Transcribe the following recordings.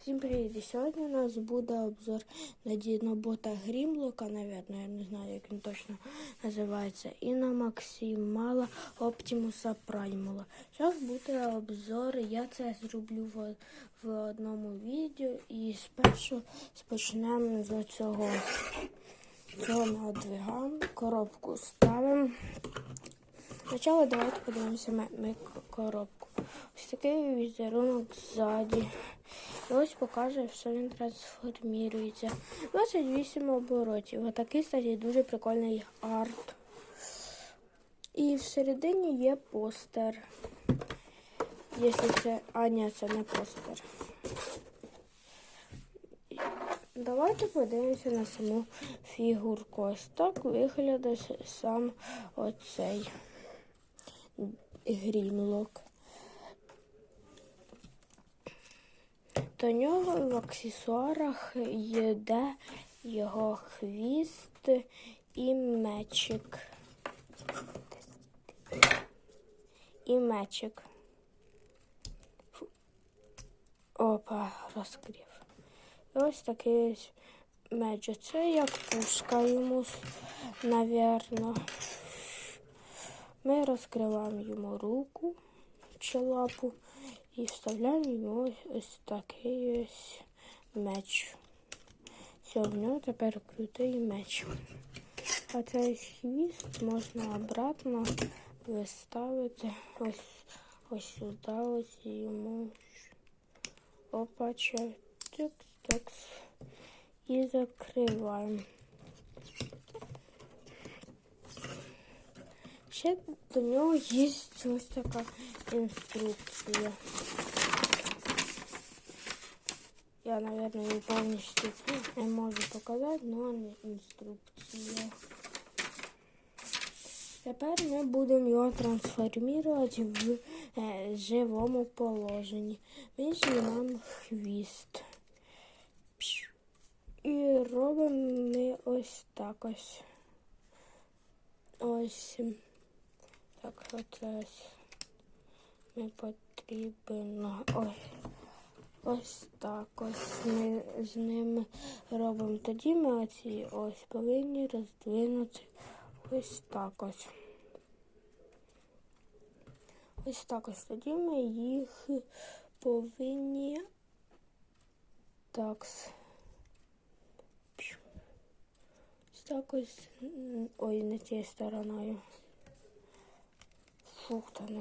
Всім привіт! Сьогодні у нас буде обзор на Дінобота Грімлока, навірно, я не знаю, як він точно називається. І на Максимала Оптимуса Праймала. Зараз буде обзор. Я це зроблю в, в одному відео. І спершу почнемо з цього. Цього надвигаємо, коробку ставимо. Спочатку давайте подивимося ми, ми коробку. Ось такий візерунок ззаді. І ось покаже, що він трансформується. 28 оборотів. Отакий, кстати, дуже прикольний арт. І всередині є постер. Якщо це... А, ні, це не постер. Давайте подивимося на саму фігурку. Ось так виглядає сам оцей грімлок. До нього в аксесуарах йде його хвіст і мечик. І мечик. Опа, розкрив. Ось такий меч. Це як пушка йому, навірно. Ми розкриваємо йому руку чи лапу і вставляємо йому ось, ось такий ось меч. Все, в нього тепер крутий меч. А цей хвіст можна обратно виставити ось ось сюди, ось йому опача, тикс, тикс. І закриваємо. Ще до нього є ось така інструкція. Я, наверное, її повністю не можу показати, але інструкція. Тепер ми будемо його трансформувати в е, живому положенні. Ми знімаємо хвіст. І робимо ми ось так ось. Ось. Так, оце ось не потрібно. Ой. Ось так ось ми з ними робимо. Тоді ми оці ось повинні роздвинути ось так ось. Ось так ось. Тоді ми їх повинні так. Ось так ось. Ой, не тією стороною. Фух, та ну.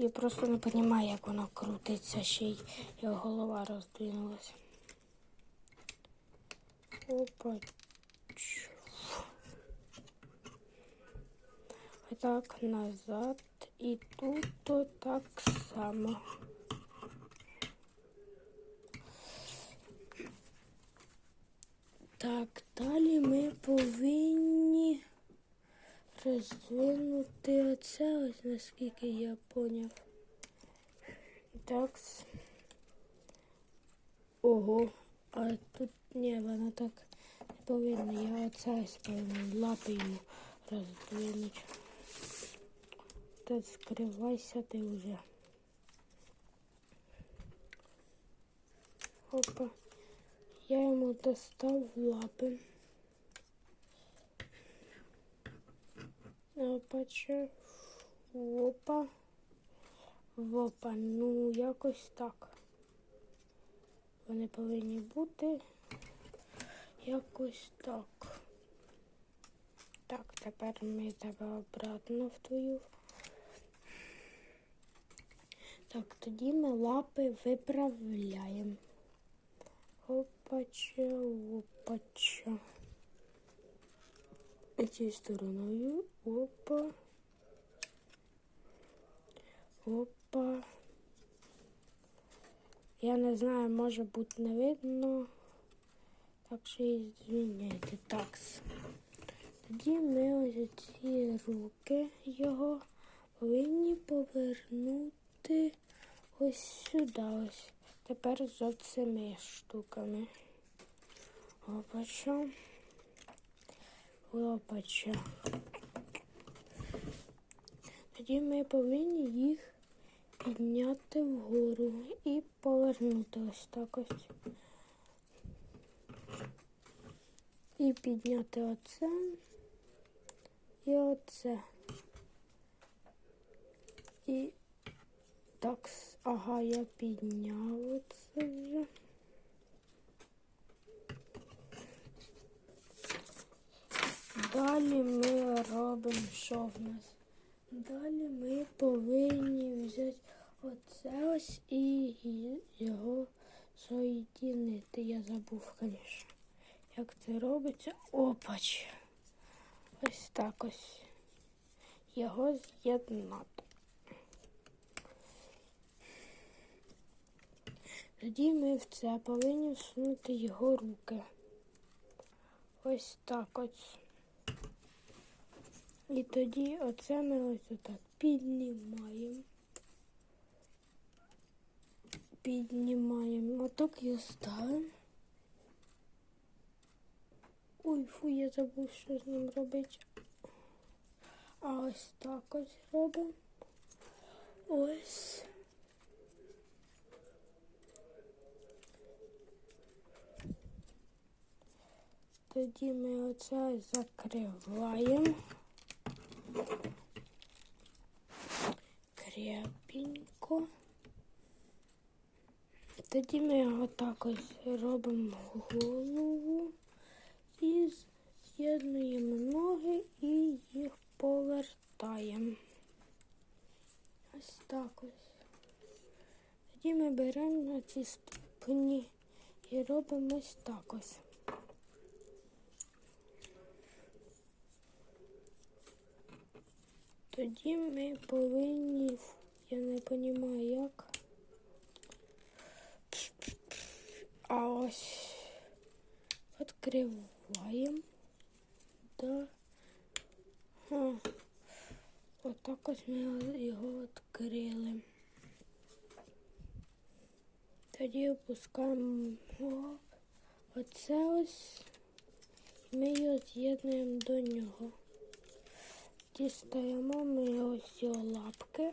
Я просто не розумію, як воно крутиться, ще й його голова роздвинулася. Опа. Так, назад. І тут то так само. Так, далі ми повинні роздвинути оце, ось наскільки я поняв. Так. Ого, а тут ні, вона так не повинна. Я оце ось лапи йому роздвинути. Та скривайся ти вже. Опа. Я йому достав лапи. Опача. Опа. Опа. Ну, якось так. Вони повинні бути якось так. Так, тепер ми тебе обратно в твою. Так, тоді ми лапи виправляємо. Опача, опача. Цією стороною. Опа. Опа. Я не знаю, може бути не видно. Так що і звиняйте. Так. Тоді ми ось ці руки його повинні повернути ось сюди. Ось. Тепер з цими штуками. Опача. Опача. Тоді ми повинні їх підняти вгору і повернути ось так ось. І підняти оце і оце. І так, ага, я підняв оце вже. Далі ми робимо що в нас? Далі ми повинні взяти оце ось і його соєдинити. Я забув, звісно, як це робиться. Опач. Ось так ось. Його з'єднати. Тоді ми в це повинні всунути його руки. Ось так ось. І тоді оце ми ось отак піднімаємо. Піднімаємо. Отак і ставимо. Ой, фу, я забув, що з ним робити. А ось так ось робимо. Ось. Тоді ми оце закриваємо. Крепенько. Тоді ми його так ось робимо голову і з'єднуємо ноги і їх повертаємо. Ось так ось. Тоді ми беремо ці ступні і робимо ось так ось. Тоді ми повинні, я не розумію як. А ось відкриваємо. Да. Отак ось ми його відкрили. Тоді опускаємо. Оце ось. Ми його з'єднуємо до нього. Дістаємо ми ось лапки.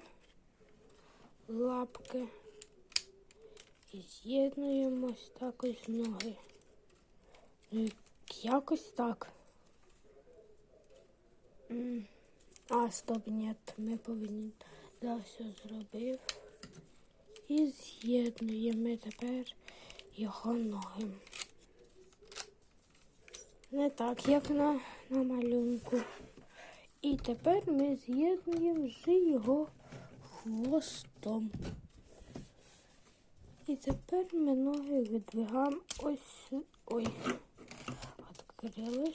Лапки. І з'єднуємо ось так ось ноги. Ну, якось так. А, стоп, ні, ми повинні. Да, все зробив. І з'єднуємо тепер його ноги. Не так, як на, на малюнку. І тепер ми з'єднуємо з його хвостом. І тепер ми ноги видвигаємо ось Ой. Відкрили.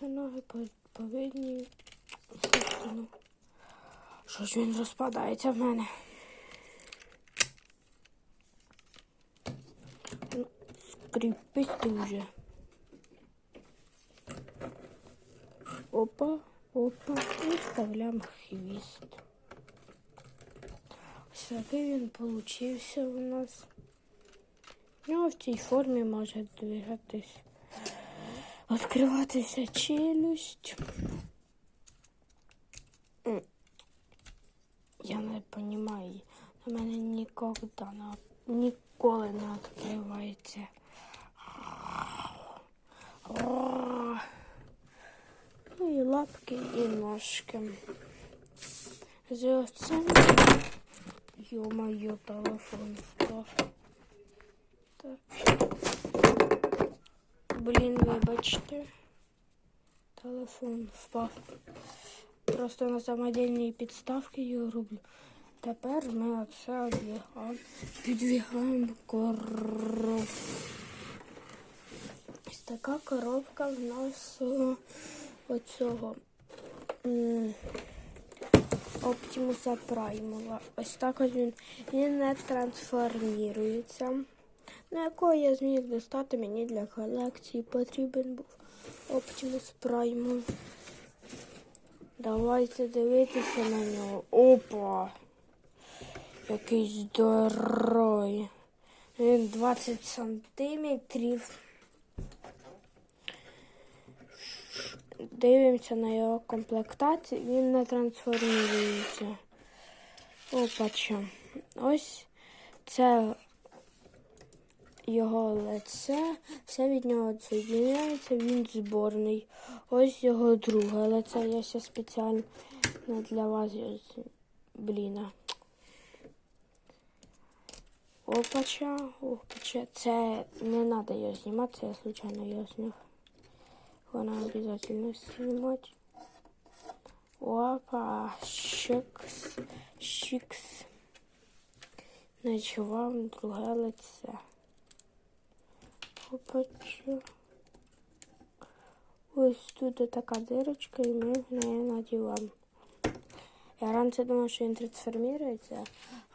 Ми ноги по- повинні. Що ж він розпадається в мене? Ну, Скріпить дуже. Опа, опа, і вставляємо хвіст. Ось такий він у нас. Ну, в цій формі може двигатись. Відкриватися челюсть. Я не розумію. На мене ніколи ніколи не відкривається. І лапки, і ножки. За цим Ё-моё, телефон впав. Так. Блін, вибачте. Телефон впав. Просто на самодельні підставки його роблю. Тепер ми оце одвігаємо. Підвігаємо коробку. Ось така коробка в нас е, оцього. Оптимуса Праймула. Ось так ось він, він не трансформується. На якого я зміг достати мені для колекції потрібен був Оптимус Праймул. Давайте дивитися на нього. Опа! Який здоровий. Він 20 сантиметрів. Дивимося на його комплектацію, він не трансформується. Опача. Ось це його лице, все від нього відсоєдняється, він зборний. Ось його друге лице. Я ще спеціально для вас. ось, Блін. Опача, опача. Це не треба його знімати, я случайно його зняв. Вона обов'язково знімати. Опа, щикс, щикс. Значить, вам друге лице. Опача. Ось тут така дирочка, і ми в неї надіваємо. Я раніше думав, що він трансформується,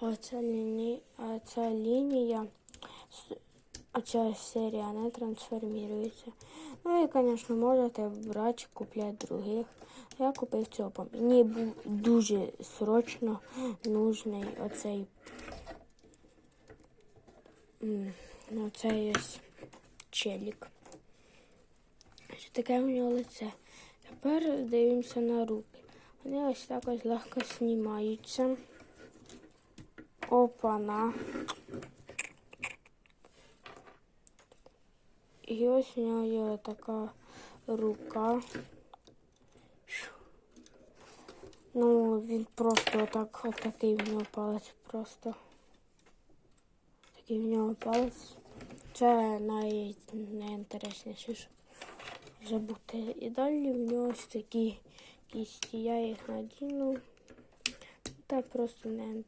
а оця, ліні... а ця лінія, Оця серія не трансформується. Ну і, звісно, можете брати, купляти других. Я купив цього. Мені був дуже срочно нужний оцей, оцей ось челік. Що таке в нього лице. Тепер дивимося на руки. Вони ось так ось легко знімаються. Опана. І ось у нього є така рука. Ну, він просто отак, отакий в нього палець просто. Такий в нього палець. Це най... найінтересніше, забути. І далі в нього ось такі кісті. Я їх надіну. Та просто не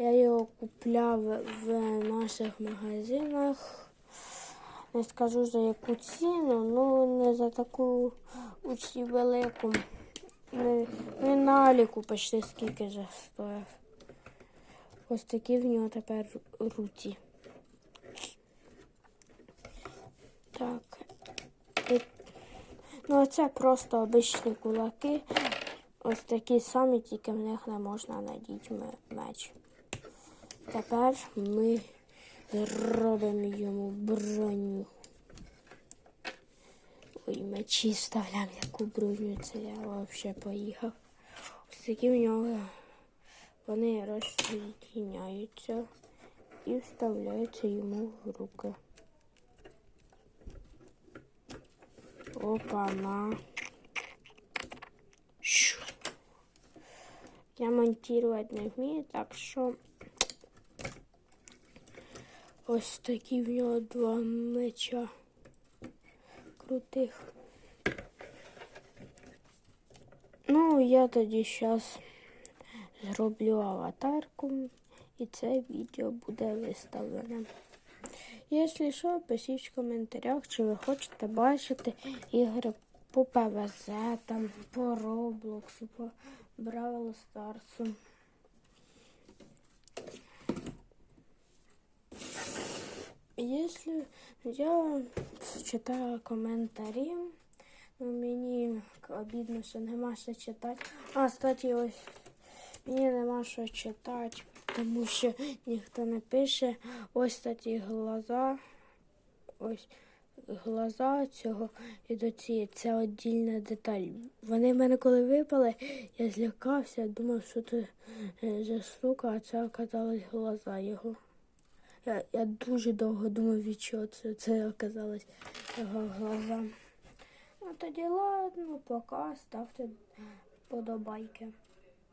Я його купляв в наших магазинах. Не скажу за яку ціну, ну не за таку усі велику. Не, не на почти скільки вже стоїв. Ось такі в нього тепер руці. Так. І, ну, це просто обичні кулаки. Ось такі самі, тільки в них не можна надіти меч. Тепер ми робимо йому броню. Ой, мечі вставляємо яку броню, це я взагалі поїхав. Ось такі в нього вони розсоєдняються і вставляються йому в руки. Опа-на. Я монтировать не вмію, так що ось такі в нього два меча крутих. Ну, я тоді зараз зроблю аватарку і це відео буде виставлене. Якщо що, пишіть в коментарях, чи ви хочете бачити ігри по ПВЗ, там, по Роблоксу, по Бравл Старсу. Якщо я читаю коментарі, ну, мені обідно, що нема що читати. А, кстати, ось мені нема що читати, тому що ніхто не пише. Ось кстати, глаза. Ось глаза цього і до цієї. Це віддільна деталь. Вони в мене коли випали, я злякався, думав, що це е, за штука, а це оказалось глаза його. Я, я дуже довго думав, від чого це, це оказалось його глаза. Ну тоді ладно, пока, ставте подобайки.